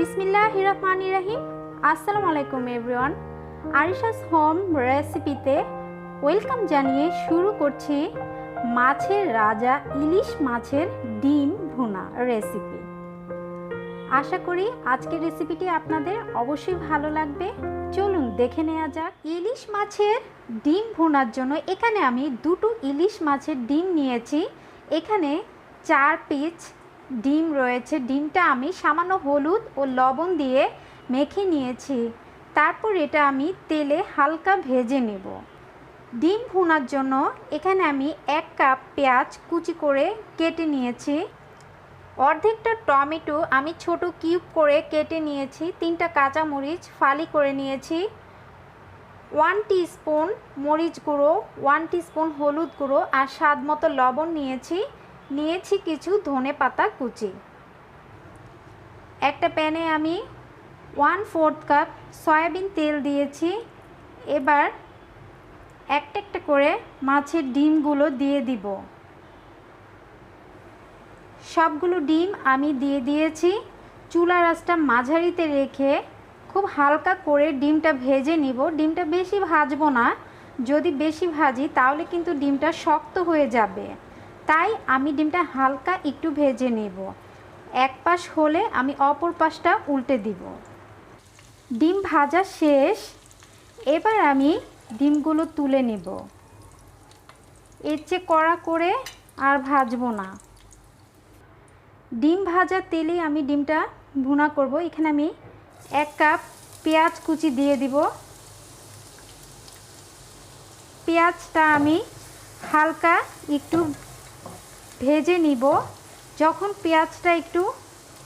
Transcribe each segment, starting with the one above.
বিসমিল্লাহ রহমান রাহিম আসসালামু আলাইকুম এভরিওয়ান। আরিশাস হোম রেসিপিতে ওয়েলকাম জানিয়ে শুরু করছি মাছের রাজা ইলিশ মাছের ডিম ভুনা রেসিপি। আশা করি আজকের রেসিপিটি আপনাদের অবশ্যই ভালো লাগবে। চলুন দেখে নেওয়া যাক ইলিশ মাছের ডিম ভুনার জন্য এখানে আমি দুটো ইলিশ মাছের ডিম নিয়েছি। এখানে চার পিস ডিম রয়েছে। ডিমটা আমি সামান্য হলুদ ও লবণ দিয়ে মেখে নিয়েছি। তারপর এটা আমি তেলে হালকা ভেজে নেব। ডিম ভুনার জন্য এখানে আমি এক কাপ পেঁয়াজ কুচি করে কেটে নিয়েছি। অর্ধেকটা টমেটো আমি ছোট কিউব করে কেটে নিয়েছি। তিনটা কাঁচামরিচ ফালি করে নিয়েছি। ওয়ান স্পুন মরিচ গুঁড়ো, ওয়ান স্পুন হলুদ গুঁড়ো আর স্বাদ মতো লবণ নিয়েছি। নিয়েছি কিছু ধনে পাতা কুচি। একটা প্যানে আমি ওয়ান ফোর্থ কাপ সয়াবিন তেল দিয়েছি। এবার একটা একটা করে মাছের ডিমগুলো দিয়ে দিব। সবগুলো ডিম আমি দিয়ে দিয়েছি। চুলা রাসটা মাঝারিতে রেখে খুব হালকা করে ডিমটা ভেজে নিব। ডিমটা বেশি ভাজবো না। যদি বেশি ভাজি তাহলে কিন্তু ডিমটা শক্ত হয়ে যাবে। তাই আমি ডিমটা হালকা একটু ভেজে নেব। এক পাশ হলে আমি অপর পাশটা উল্টে দিব। ডিম ভাজা শেষ। এবার আমি ডিমগুলো তুলে নেব। এর চেয়ে কড়া করে আর ভাজবো না। ডিম ভাজা তেলে আমি ডিমটা ভুনা করব। এখানে আমি এক কাপ পেঁয়াজ কুচি দিয়ে দিব। পেঁয়াজটা আমি হালকা একটু ভেজে নিব। যখন পেঁয়াজটা একটু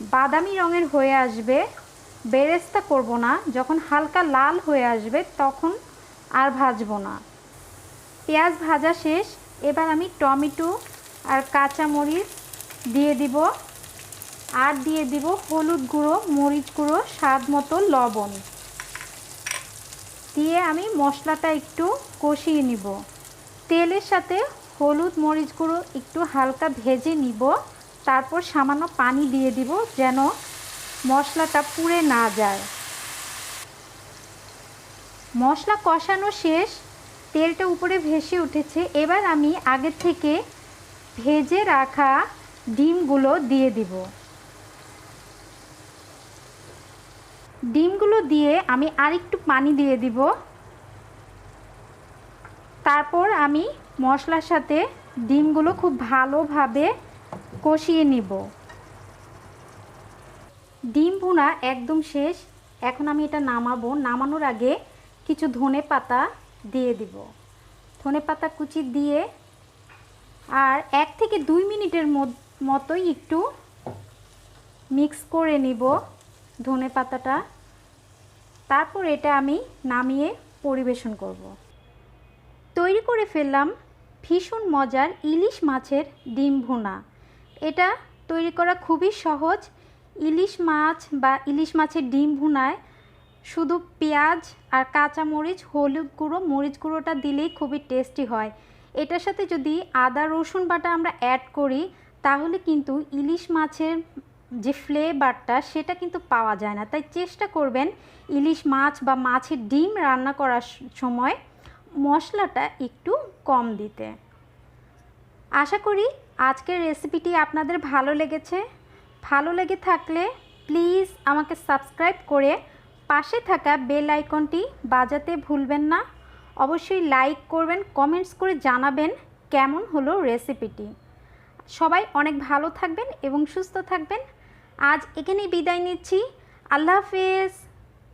বাদামি রঙের হয়ে আসবে, বেরেস্তা করব না। যখন হালকা লাল হয়ে আসবে, তখন আর ভাজবো না। পেঁয়াজ ভাজা শেষ। এবার আমি টমেটো আর কাঁচামরিচ দিয়ে দিব। আর দিয়ে দিব হলুদ গুঁড়ো, মরিচ গুঁড়ো, স্বাদ মতো লবণ। দিয়ে আমি মশলাটা একটু কষিয়ে নিব। তেলের সাথে হলুদ মরিচ গুঁড়ো একটু হালকা ভেজে নিব। তারপর সামান্য পানি দিয়ে দিব যেন মশলাটা পুড়ে না যায়। মশলা কষানো শেষ, তেলটা উপরে ভেসে উঠেছে। এবার আমি আগে থেকে ভেজে রাখা ডিমগুলো দিয়ে দিব। ডিমগুলো দিয়ে আমি আরেকটু পানি দিয়ে দিব। তারপর আমি মশলার সাথে ডিমগুলো খুব ভালোভাবে কষিয়ে নিব। ডিম ভুনা একদম শেষ। এখন আমি এটা নামাবো। নামানোর আগে কিছু ধনে পাতা দিয়ে দিব। ধনে পাতা কুচি দিয়ে আর এক থেকে দুই মিনিটের মতোই একটু মিক্স করে নিব ধনে পাতাটা। তারপর এটা আমি নামিয়ে পরিবেশন করব। তৈরি করে ফেললাম ভীষণ মজার ইলিশ মাছের ডিম ভুনা। এটা তৈরি করা খুবই সহজ। ইলিশ মাছ বা ইলিশ মাছের ডিম ভুনায় শুধু পেঁয়াজ আর কাঁচা মরিচ হলুদ গুঁড়ো, মরিচ গুঁড়োটা দিলেই খুবই টেস্টি হয়। এটার সাথে যদি আদা, রসুন বাটা আমরা অ্যাড করি, তাহলে কিন্তু ইলিশ মাছের যে ফ্লেভারটা সেটা কিন্তু পাওয়া যায় না। তাই চেষ্টা করবেন ইলিশ মাছ বা মাছের ডিম রান্না করার সময় মশলাটা একটু কম দিতে। আশা করি আজকের রেসিপিটি আপনাদের ভালো লেগেছে। ভালো লেগে থাকলে প্লিজ আমাকে সাবস্ক্রাইব করে পাশে থাকা বেল আইকনটি বাজাতে ভুলবেন না। অবশ্যই লাইক করবেন, কমেন্টস করে জানাবেন কেমন হলো রেসিপিটি। সবাই অনেক ভালো থাকবেন এবং সুস্থ থাকবেন। আজ এখানেই বিদায় নিচ্ছি। আল্লাহ হাফেজ।